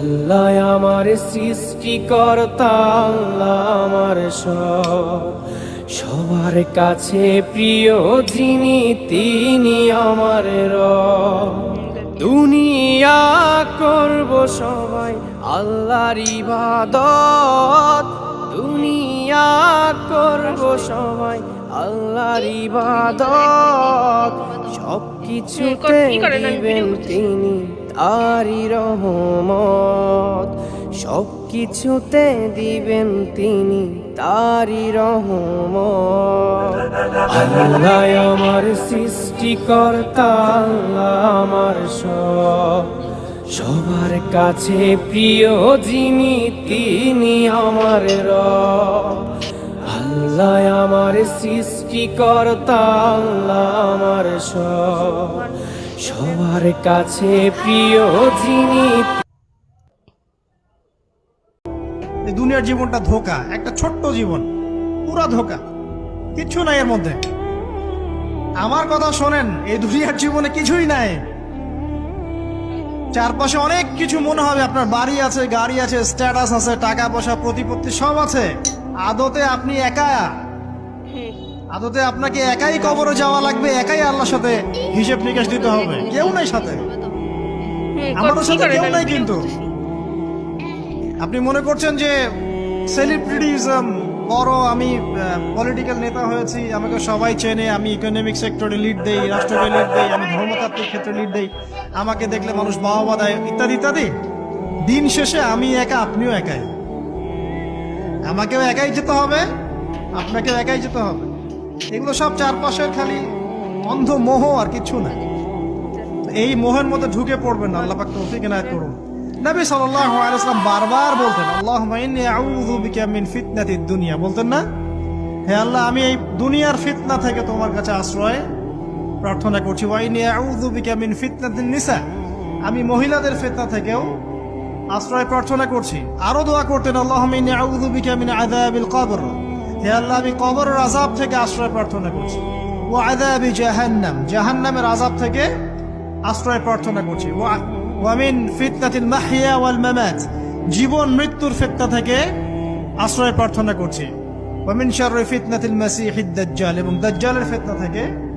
আল্লাহ আমার সৃষ্টিকর্তা, আল্লাহ আমার সব। সবার কাছে প্রিয় যিনি, তিনি আমার রব। দুনিয়া করব সবাই আল্লাহর ইবাদত। দুনিয়া করব সবাই আল্লাহর ইবাদত। কিছুতে দিবেন তিনি তারি রহমত। সব কিছুতে দিবেন তিনি তারি রহমত। আল্লাহ আমার সৃষ্টিকর্তা আল্লাহ আমার সব। সবার কাছে প্রিয় যিনি তিনি আমার আমার সৃষ্টিকর্তা আল্লাহ আমার সব। সবার কাছে প্রিয় যিনি দুনিয়ার জীবনটা ধোকা, একটা ছোট্ট জীবন, পুরা ধোকা, কিচ্ছু নাই এর মধ্যে। আমার কথা শোনেন, এই দুনিয়ার জীবনে কিছুই নাই। চারপাশে অনেক কিছু মনে হবে, আপনার বাড়ি আছে, গাড়ি আছে স্ট্যাটাস আছে, টাকা পয়সা, প্রতিপত্তি সব আছে। আদতে আপনি একা। আদতে আপনাকে একাই কবরে যাওয়া লাগবে একাই আল্লাহর সাথে হিসেব নিকাশ দিতে হবে। কেউ নাই সাথে। আমাদের সাথে কেউ নাই কিন্তু। আপনি মনে করছেন যে সেলিব্রিটিজম বড় আমি পলিটিক্যাল নেতা হয়েছি আমাকে সবাই চেনে আমি ইকোনমিক সেক্টরে লিড দেই রাষ্ট্রকে লিড দেই আমি ধর্মতাত্ত্বিক ক্ষেত্রে লিড দেই। আমাকে দেখলে মানুষ বাহবা দেয় ইত্যাদি ইত্যাদি। দিন শেষে আমি একা আপনিও একাই। আমাকেও একাই যেতে হবে। আপনাকেও একাই যেতে হবে। এগুলো সব চারপাশের খালি অন্ধ মোহ আর কিছু না। এই মোহের মধ্যে ঢুকে পড়বেন না, আল্লাহ পাক তৌফিক এনায়েত করুন। নবী সাল্লাল্লাহু আলাইহি ওয়াসাল্লাম বারবার বলতেন, আল্লাহুম্মা ইন্নী আউযু বিকা মিন ফিতনাতিদ দুনিয়া। বলতেন না, হে আল্লাহ, আমি এই দুনিয়ার ফিতনা থেকে তোমার কাছে আশ্রয় প্রার্থনা করছি। ওয়া ইন্নী আউযু বিকা মিন ফিতনাতিন নিসা। আমি মহিলাদের ফিতনা থেকেও আশ্রয় প্রার্থনা করছি। আরও দোয়া করতেন, আল্লাহুম্মা ইন্নী আউযু বিকা মিন আযাবিল কবর। হে আল্লাহ, আমি কবরের আজাব থেকে আশ্রয় প্রার্থনা করছি। ও আদাবি জাহান্নাম, জাহান্নামের আজাব থেকে আশ্রয় প্রার্থনা করছি। ওয়া- ওয়ামিন ফিতনাতিল মাহিয়া ওয়াল মামাত, জীবন মৃত্যুর ফিতনা থেকে আশ্রয় প্রার্থনা করছি। ওয়ামিন শাররি ফিতনাতিল মাসিহিদ দাজ্জাল, এবং দাজ্জালের ফিতনা থেকে